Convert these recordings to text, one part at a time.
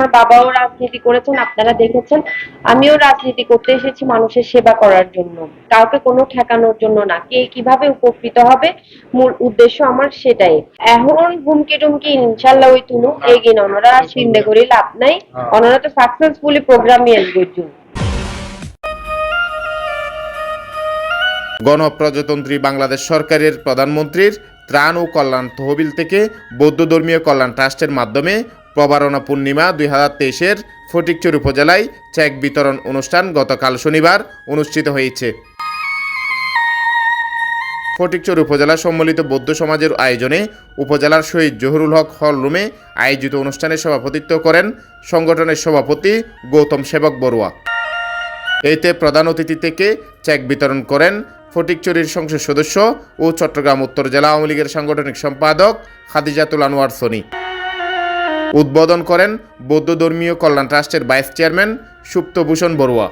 আমার বাবাও রাজনীতি করেছেন আপনারা দেখেছেন। আমিও রাজনীতি করতে এসেছি মানুষের সেবা করার জন্য। কাউকে কোনো ঠেকানোর জন্য না। কে কীভাবে উপকৃত হবে? মূল উদ্দেশ্য আমার সেটাই। এখন হুমকি টুমকি ইনশাল্লাহ ওই তুনু এগিন ওনারা চিন্তা করি লাভ নাই। ওনারা তো সাকসেসফুলি প্রোগ্রামই করছেন গণপ্রজাতন্ত্রী বাংলাদেশ সরকারের প্রধানমন্ত্রীর ত্রাণ ও কল্যাণ তহবিল থেকে বৌদ্ধ ধর্মীয় কল্যাণ ট্রাস্টের মাধ্যমে প্রবারণা পূর্ণিমা দুই হাজার তেইশের ফটিকচুর উপজেলায় চেক বিতরণ অনুষ্ঠান গতকাল শনিবার অনুষ্ঠিত হয়েছে। ফটিকচর উপজেলা সম্মিলিত বৌদ্ধ সমাজের আয়োজনে উপজেলার শহীদ জহুরুল হক হল রুমে আয়োজিত অনুষ্ঠানে সভাপতিত্ব করেন সংগঠনের সভাপতি গৌতম সেবক বড়ুয়া। এতে প্রধান অতিথি থেকে চেক বিতরণ করেন ফটিকচুরির সংসদ সদস্য ও চট্টগ্রাম উত্তর জেলা আওয়ামী লীগের সাংগঠনিক সম্পাদক খাদিজাতুল আনোয়ার সনি। উদ্বোধন করেন বৌদ্ধ ধর্মীয় কল্যাণ ট্রাস্টের ভাইস চেয়ারম্যান সুপ্তভূষণ বড়ুয়া।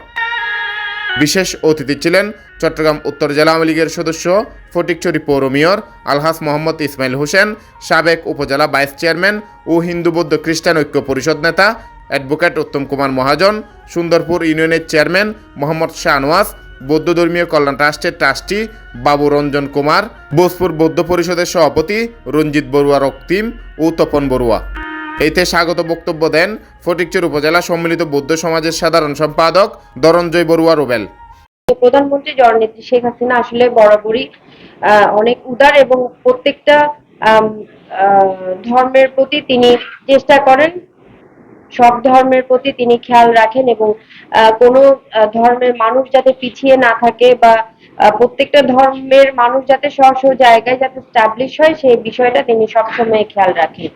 বিশেষ অতিথি ছিলেন চট্টগ্রাম উত্তর জেলা আওয়ামী লীগের সদস্য ফটিকচুরি পৌর মেয়র আলহাস মোহাম্মদ ইসমাইল হোসেন, সাবেক উপজেলা ভাইস চেয়ারম্যান ও হিন্দু বৌদ্ধ খ্রিস্টান ঐক্য পরিষদ নেতা অ্যাডভোকেট উত্তম কুমার মহাজন, সুন্দরপুর ইউনিয়নের চেয়ারম্যান মোহাম্মদ শাহনওয়াজ বৌদ্ধ ধর্মীয় কল্যাণ ট্রাস্টের ট্রাস্টি বাবু রঞ্জন কুমার, বোসপুর বৌদ্ধ পরিষদের সভাপতি রঞ্জিত বড়ুয়া রক্তিম ও তপন বড়ুয়া। এতে স্বাগত বক্তব্য দেন ফটিকচুর উপজেলা সম্মিলিত বৌদ্ধ সমাজের সাধারণ সম্পাদক ধরঞ্জয় বড়ুয়া রুবেল। প্রধানমন্ত্রী জননেত্রী শেখ হাসিনা আসলে বরাবরই অনেক উদার এবং প্রত্যেকটা ধর্মের প্রতি তিনি চেষ্টা করেন, সব ধর্মের প্রতি তিনি খেয়াল রাখেন এবং কোনো ধর্মের মানুষ যাতে পিছিয়ে না থাকে বা প্রত্যেকটা ধর্মের মানুষ যাতে স্ব স্ব জায়গায় যাতে স্টাবলিশ হয়, সেই বিষয়টা তিনি সবসময় খেয়াল রাখেন।